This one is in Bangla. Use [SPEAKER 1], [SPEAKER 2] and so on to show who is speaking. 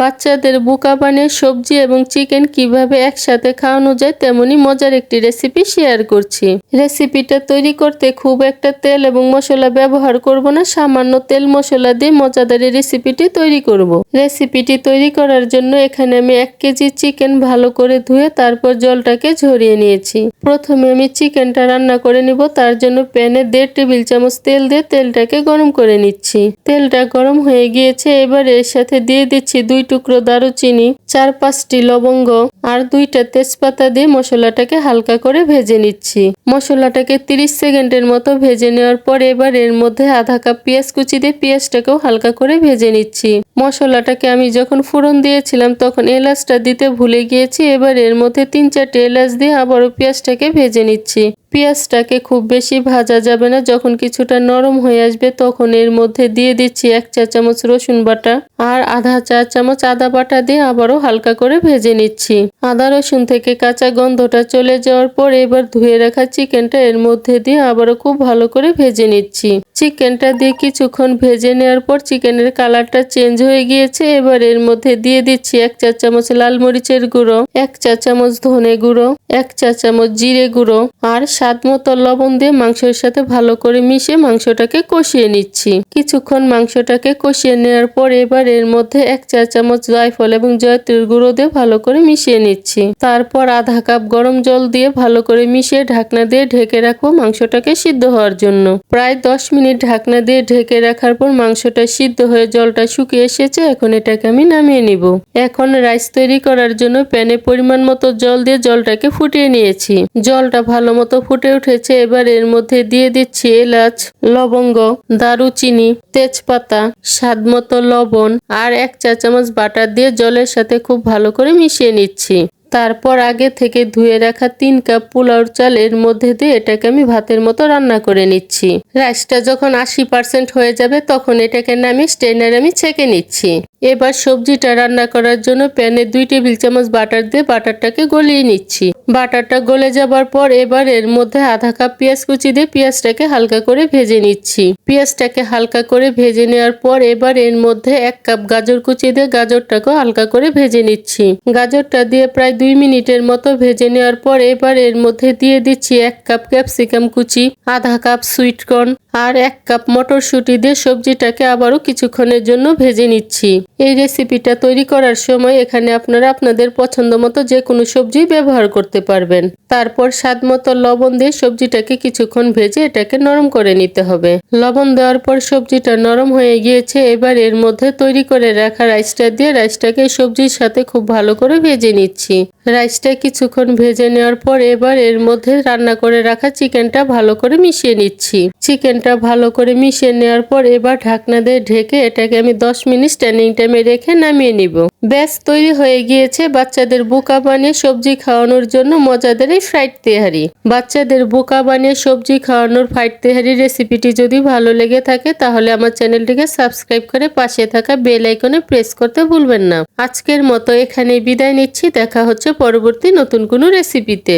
[SPEAKER 1] বাচ্চাদের বোকা বানিয়ে সবজি এবং চিকেন কীভাবে একসাথে খাওয়ানো যায় তেমনই মজার একটি রেসিপি শেয়ার করছি। রেসিপিটা তৈরি করতে খুব একটা তেল এবং মশলা ব্যবহার করব না, সামান্য তেল মশলা দিয়ে মজাদার রেসিপিটি তৈরি করব। রেসিপিটি তৈরি করার জন্য এখানে আমি এক কেজি চিকেন ভালো করে ধুয়ে তারপর জলটাকে ঝরিয়ে নিয়েছি। প্রথমে আমি চিকেনটা রান্না করে নিব, তার জন্য প্যানে দেড় টেবিল চামচ তেল দিয়ে তেলটাকে গরম করে নিচ্ছি। তেলটা গরম হয়ে গিয়েছে, এবার এর সাথে দিয়ে দিচ্ছি দুই টুকরো দারুচিনি, চার পাঁচটি লবঙ্গ আর দুইটা তেজপাতা দিয়ে মশলাটাকে হালকা করে ভেজে নিচ্ছি। মশলাটাকে 30 সেকেন্ডের মতো ভেজে নেওয়ার পর এবার এর মধ্যে আধা কাপ পেঁয়াজ কুচি দিয়ে পেঁয়াজটাকেও হালকা করে ভেজে নিচ্ছি। মশলাটাকে আমি যখন ফোড়ন দিয়েছিলাম তখন এলাচটা দিতে ভুলে গিয়েছি, এবার এর মধ্যে তিন চারটে এলাচ দিয়ে আবারও পেঁয়াজটাকে ভেজে নিচ্ছি। পেঁয়াজটাকে খুব বেশি ভাজা যাবে না, যখন কিছুটা নরম হয়ে আসবে তখন এর মধ্যে দিয়ে দিচ্ছি এক চা চামচ রসুন বাটা আর আধা চা চামচ আদা বাটা দিয়ে আবারও হালকা করে ভেজে নিচ্ছি। আদা রসুন থেকে কাঁচা গন্ধটা চলে যাওয়ার পর এবার ধুয়ে রাখা চিকেনটা এর মধ্যে দিয়ে আবারও খুব ভালো করে ভেজে নিচ্ছি। চিকেনটা দিয়ে কিছুক্ষণ ভেজে নেওয়ার পর চিকেনের কালারটা চেঞ্জ হয়ে গিয়েছে, এবার এর মধ্যে দিয়ে দিচ্ছি এক চা চামচ লাল মরিচের গুঁড়ো, এক চা চামচ ধনে গুঁড়ো, এক চা চামচ জিরে গুঁড়ো আর স্বাদ মতো লবণ দিয়ে মাংসের সাথে ভালো করে মিশিয়ে মাংসটাকে কষিয়ে নিচ্ছি। কিছুক্ষণ মাংসটাকে কষিয়ে নেওয়ার পর এবার এর মধ্যে এক চা চামচ জয়ফল এবং জয়ত্রীর গুঁড়ো দিয়ে ভালো করে মিশিয়ে নিচ্ছি। তারপর আধা কাপ গরম জল দিয়ে ভালো করে মিশিয়ে ঢাকনা দিয়ে ঢেকে রাখব মাংসটাকে সিদ্ধ হওয়ার জন্য। প্রায় দশ মিনিট ঢাকনা দিয়ে ঢেকে রাখার পর মাংসটা সিদ্ধ হয়ে জলটা শুকিয়ে এসেছে, এখন এটাকে আমি নামিয়ে নিব। এখন রাইস তৈরি করার জন্য প্যানে পরিমাণ মতো জল দিয়ে জলটাকে ফুটিয়ে নিয়েছি। জলটা ভালো মতো ফুটে উঠেছে। এবার এর মধ্যে দিয়ে দিচ্ছি এলাচ, লবঙ্গ, দারুচিনি, তেজপাতা স্বাদ মতো লবণ আর এক চা চামচ বাটার দিয়ে জলের সাথে খুব ভালো করে মিশিয়ে নিচ্ছি। তারপর আগে থেকে ধুয়ে রাখা তিন কাপ পোলাওর চাল এর মধ্যে দিয়ে এটাকে আমি ভাতের মতো রান্না করে নিচ্ছি। রাইসটা যখন আশি পার্সেন্ট হয়ে যাবে তখন এটাকে নামিয়ে স্টেনার আমি ছেঁকে নিচ্ছি। এবার সবজিটা রান্না করার জন্য প্যানে দুই টেবিল চামচ বাটার দিয়ে বাটারটাকে গলিয়ে নিচ্ছি। বাটারটা গলে যাবার পর এবার এর মধ্যে আধা কাপ পেঁয়াজ কুচি দিয়ে পেঁয়াজটাকে হালকা করে ভেজে নিচ্ছি। পেঁয়াজটাকে হালকা করে ভেজে নেওয়ার পর এবার এর মধ্যে এক কাপ গাজর কুচি দিয়ে গাজরটাকে হালকা করে ভেজে নিচ্ছি। গাজরটা দিয়ে প্রায় দুই মিনিটের মতো ভেজে নেওয়ার পর এবার এর মধ্যে দিয়ে দিচ্ছি এক কাপ ক্যাপসিকাম কুচি, আধা কাপ সুইটকর্ন আর এক কাপ মটরশুঁটি দিয়ে সবজিটাকে আবারও কিছুক্ষণের জন্য ভেজে নিচ্ছি। এই রেসিপিটা তৈরি করার সময় এখানে আপনারা আপনাদের পছন্দ মতো যে কোনো সবজি ব্যবহার করতে পারবেন। তারপর স্বাদ মতো লবণ দিয়ে সবজিটাকে কিছুক্ষণ ভেজে এটাকে নরম করে নিতে হবে। লবণ দেওয়ার পর সবজিটা নরম হয়ে গিয়েছে, এবার এর মধ্যে তৈরি করে রাখা রাইসটা দিয়ে রাইসটাকে সবজির সাথে খুব ভালো করে ভেজে নিচ্ছি। রাইসটা কিছুক্ষণ ভেজে নেওয়ার পর এবার এর মধ্যে রান্না করে রাখা চিকেনটা ভালো করে মিশিয়ে নিচ্ছি। চিকেনটা ভালো করে মিশিয়ে নেওয়ার পর এবার ঢাকনা দিয়ে ঢেকে এটাকে আমি দশ মিনিট স্ট্যান্ডিং টাইমে রেখে নামিয়ে নিব। ব্যাস, তৈরি হয়ে গিয়েছে বাচ্চাদের বোকা বানিয়ে সবজি খাওয়ানোর জন্য মজাদার এই ফ্রাইড তেহারি। বাচ্চাদের বোকা বানিয়ে সবজি খাওয়ানোর ফ্রাইড তেহারি রেসিপিটি যদি ভালো লেগে থাকে, তাহলে আমার চ্যানেলটিকে সাবস্ক্রাইব করে পাশে থাকা বেল আইকনে প্রেস করতে ভুলবেন না। আজকের মতো এখানে বিদায় নিচ্ছি। দেখা হচ্ছে পরবর্তী নতুন কোনো রেসিপিতে।